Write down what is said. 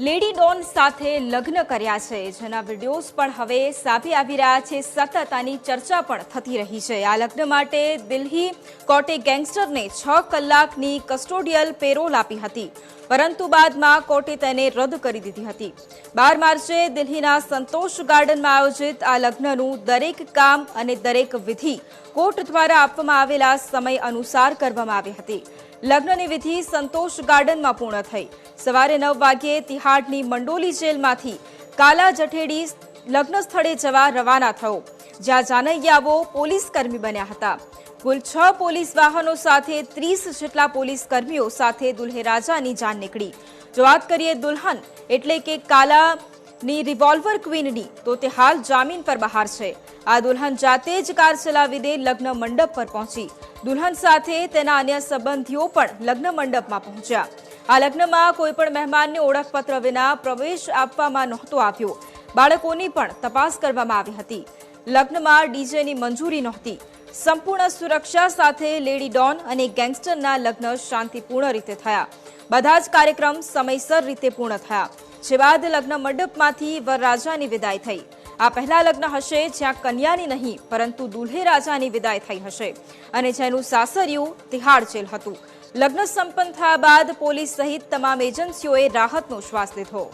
Lady Don સાથે લગ્ન કર્યા છે. જેના વિડીયોઝ પણ હવે સામે આવી રહ્યા છે. સતત આની ચર્ચા પણ થતી રહી છે. આ લગ્ન માટે દિલ્હી કોર્ટે ગેંગસ્ટરને છ કલાકની કસ્ટોડિયલ પેરોલ આપી હતી. પરંતુ બાદમાં કોર્ટે તેને રદ કરી દીધી હતી. બાર માર્ચે દિલ્હીના સંતોષ ગાર્ડનમાં આયોજિત આ લગ્નનું દરેક કામ અને દરેક વિધિ કોર્ટ દ્વારા આપવામાં આવેલા સમય અનુસાર કરવામાં આવી હતી. લગ્નની વિધિ સંતોષ ગાર્ડનમાં પૂર્ણ થઈ. સવારે નવ વાગ્યે તિહાડની મંડોલી જેલમાંથી કાલા જઠેડી લગ્ન સ્થળે જવા રવાના થયો, જ્યાં જાનૈયાઓ પોલીસ કર્મી બન્યા હતા. કુલ છ પોલીસ વાહનો સાથે ત્રીસ જેટલા પોલીસ કર્મીઓ સાથે દુલ્હેરાજાની જાન નીકળી. જો વાત કરીએ દુલ્હન, એટલે કે કાલા ની રિવોલ્વર ક્વીનની, તો તે હાલ જામીન પર બહાર છે. આ દુલ્હન જાતે જ કાર ચલાવી દે લગ્ન મંડપ પર પહોંચી. દુલ્હન સાથે તેના અન્ય સંબંધીઓ પણ લગ્ન મંડપમાં પહોંચ્યા. આ લગ્નમાં કોઈ પણ મહેમાનને ઓળખપત્ર વિના પ્રવેશ આપવામાં નહોતો આવ્યો. બાળકોની પણ તપાસ કરવામાં આવી હતી. લગ્નમાં ડીજેની મંજૂરી નહોતી. સંપૂર્ણ સુરક્ષા સાથે લેડી ડોન અને ગેંગસ્ટરના લગ્ન શાંતિપૂર્ણ રીતે થયા. બધા જ કાર્યક્રમ સમયસર રીતે પૂર્ણ થયા. જે બાદ લગ્ન મંડપમાંથી વરરાજાની વિદાય થઈ. આ પહેલા લગ્ન હશે જ્યાં કન્યાની નહીં, પરંતુ દુલ્હે રાજાની વિદાય થઈ હશે. અને જેનું સાસરિયું તિહાડ જેલ હતું. લગ્ન સંપન્ન થયા બાદ પોલીસ સહિત તમામ એજન્સીઓએ રાહતનો શ્વાસ લીધો.